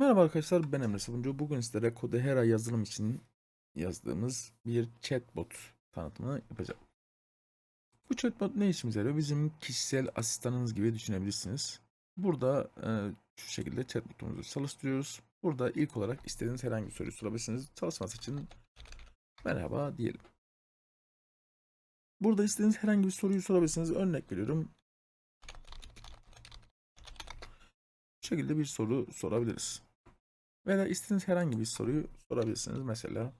Merhaba arkadaşlar ben Emre Sabuncu. Bugün sizlere Codehera yazılım için yazdığımız bir chatbot tanıtımını yapacağım. Bu chatbot ne işimize yarıyor? Bizim kişisel asistanınız gibi düşünebilirsiniz. Burada e, şu şekilde chatbotumuzu çalıştırıyoruz. Burada ilk olarak istediğiniz herhangi bir soruyu sorabilirsiniz. Çalışması için merhaba diyelim. Burada istediğiniz herhangi bir soruyu sorabilirsiniz. Örnek veriyorum. Bu şekilde bir soru sorabiliriz. Veya istediğiniz herhangi bir soruyu sorabilirsiniz. Mesela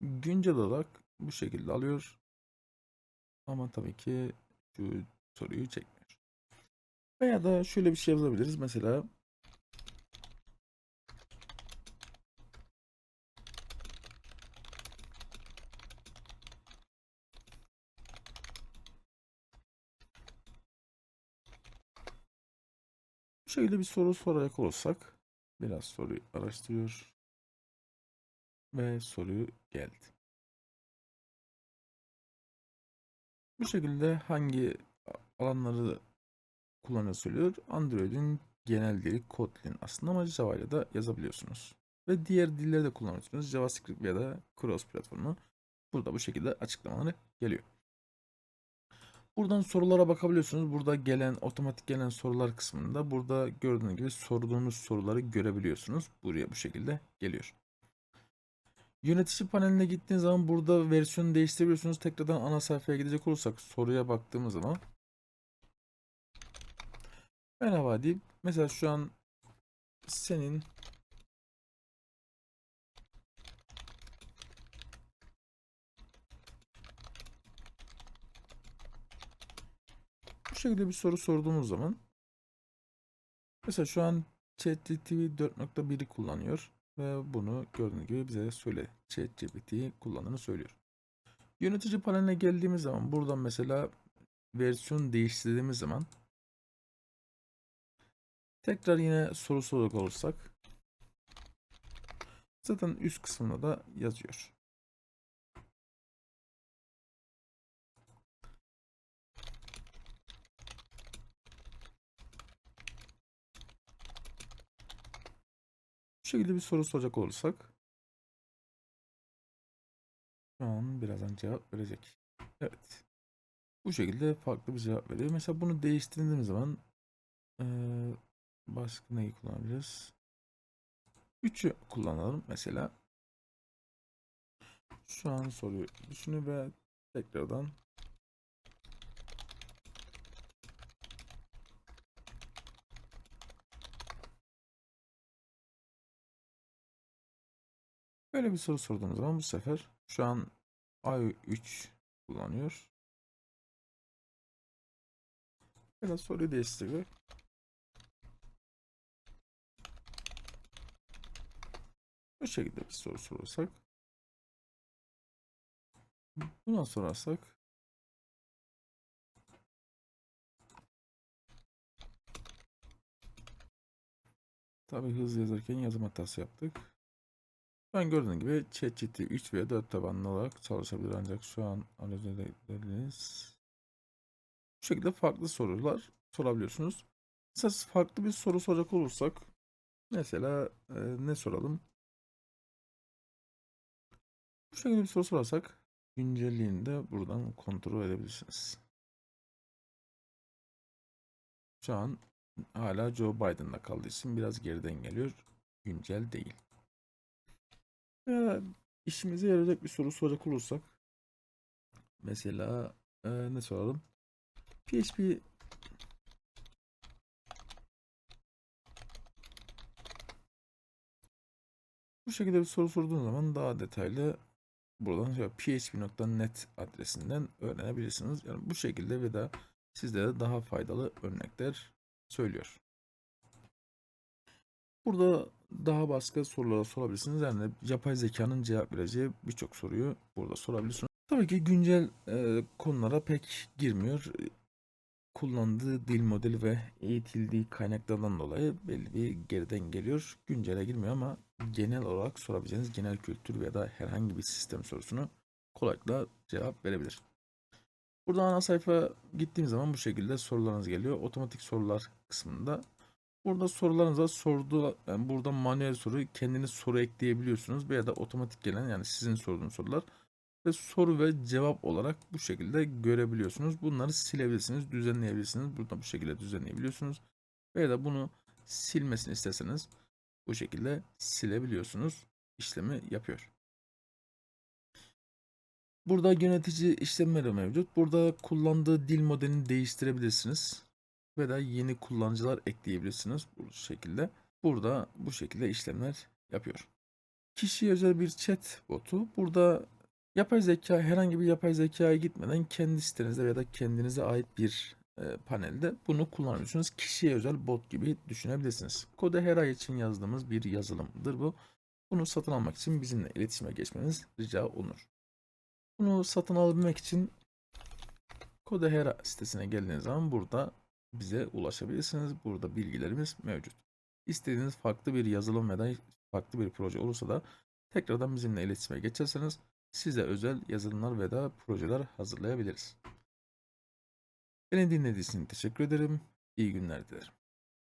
güncel olarak bu şekilde alıyor. Ama tabii ki şu soruyu çekmiyor. Veya da şöyle bir şey yazabiliriz. Mesela Bu şekilde bir soru soracak olursak biraz soruyu araştırıyor ve soruyu geldi. Bu şekilde hangi alanları kullanıyor söylüyor. Android'in genel dili Kotlin aslında ama Java ile de yazabiliyorsunuz. Ve diğer dilleri de kullanıyorsunuz. JavaScript ya da Cross platformu. Burada bu şekilde açıklamaları geliyor. Buradan sorulara bakabiliyorsunuz. Burada gelen otomatik gelen sorular kısmında burada gördüğünüz gibi sorduğunuz soruları görebiliyorsunuz. Buraya bu şekilde geliyor. Yönetici paneline gittiğiniz zaman burada versiyonu değiştirebiliyorsunuz. Tekrardan ana sayfaya gidecek olursak soruya baktığımız zaman merhaba deyip mesela şu an senin şekilde bir soru sorduğumuz zaman mesela şu an ChatGPT 4.1'i kullanıyor ve bunu gördüğünüz gibi bize söyle ChatGPT'yi kullandığını söylüyor. Yönetici paneline geldiğimiz zaman buradan mesela versiyon değiştirdiğimiz zaman tekrar yine soru soracak olursak zaten üst kısmında da yazıyor. Şekilde bir soru soracak olursak şu an birazdan cevap verecek. Evet. Bu şekilde farklı bir cevap veriyor. Mesela bunu değiştirdiğimiz zaman başka neyi kullanabiliriz? 3'ü kullanalım mesela. Şu an soruyu düşünün ve tekrardan Böyle bir soru sorduğumuz zaman bu sefer şu an i3 kullanıyor. Biraz soruyu değiştiriyor. Bu şekilde bir soru sorarsak. Buna sorarsak. Tabii hızlı yazarken yazım hatası yaptık. Ben gördüğün gibi ChatGPT 3 veya 4 tabanlı olarak çalışabilir ancak şu an edebiliriz. Bu şekilde farklı sorular sorabiliyorsunuz. Mesela farklı bir soru soracak olursak mesela e, ne soralım? Bu şekilde bir soru sorarsak güncelliğini de buradan kontrol edebilirsiniz. Şu an hala Joe Biden'da kaldığı için biraz geriden geliyor. Güncel değil. Veya işimize yarayacak bir soru soracak olursak mesela e, ne soralım? PHP bu şekilde bir soru sorduğun zaman daha detaylı buradan php.net adresinden öğrenebilirsiniz. Yani bu şekilde ve da sizlere daha faydalı örnekler söylüyor. Burada daha başka sorulara sorabilirsiniz. Yani yapay zekanın cevap vereceği birçok soruyu burada sorabilirsiniz. Tabii ki güncel e, konulara pek girmiyor. Kullandığı dil modeli ve eğitildiği kaynaklardan dolayı belli bir geriden geliyor. Güncele girmiyor ama genel olarak sorabileceğiniz genel kültür veya da herhangi bir sistem sorusunu kolaylıkla cevap verebilir. Burada ana sayfa gittiğim zaman bu şekilde sorularınız geliyor. Otomatik sorular kısmında. Burada sorularınıza sordu, yani burada manuel soru kendiniz soru ekleyebiliyorsunuz veya da otomatik gelen yani sizin sorduğunuz sorular ve soru ve cevap olarak bu şekilde görebiliyorsunuz. Bunları silebilirsiniz, düzenleyebilirsiniz. Burada bu şekilde düzenleyebiliyorsunuz. Veya da bunu silmesini isterseniz bu şekilde silebiliyorsunuz. İşlemi yapıyor. Burada yönetici işlemleri mevcut. Burada kullandığı dil modelini değiştirebilirsiniz. Ve da yeni kullanıcılar ekleyebilirsiniz bu şekilde. Burada bu şekilde işlemler yapıyor. Kişiye özel bir chat botu. Burada yapay zeka herhangi bir yapay zekaya gitmeden kendi sitenizde ya da kendinize ait bir e, panelde bunu kullanıyorsunuz. Kişiye özel bot gibi düşünebilirsiniz. Kode her ay için yazdığımız bir yazılımdır bu. Bunu satın almak için bizimle iletişime geçmeniz rica olunur. Bunu satın alabilmek için Kodehera sitesine geldiğiniz zaman burada bize ulaşabilirsiniz. Burada bilgilerimiz mevcut. İstediğiniz farklı bir yazılım ya da farklı bir proje olursa da tekrardan bizimle iletişime geçerseniz size özel yazılımlar ve da projeler hazırlayabiliriz. Beni dinlediğiniz için teşekkür ederim. İyi günler dilerim.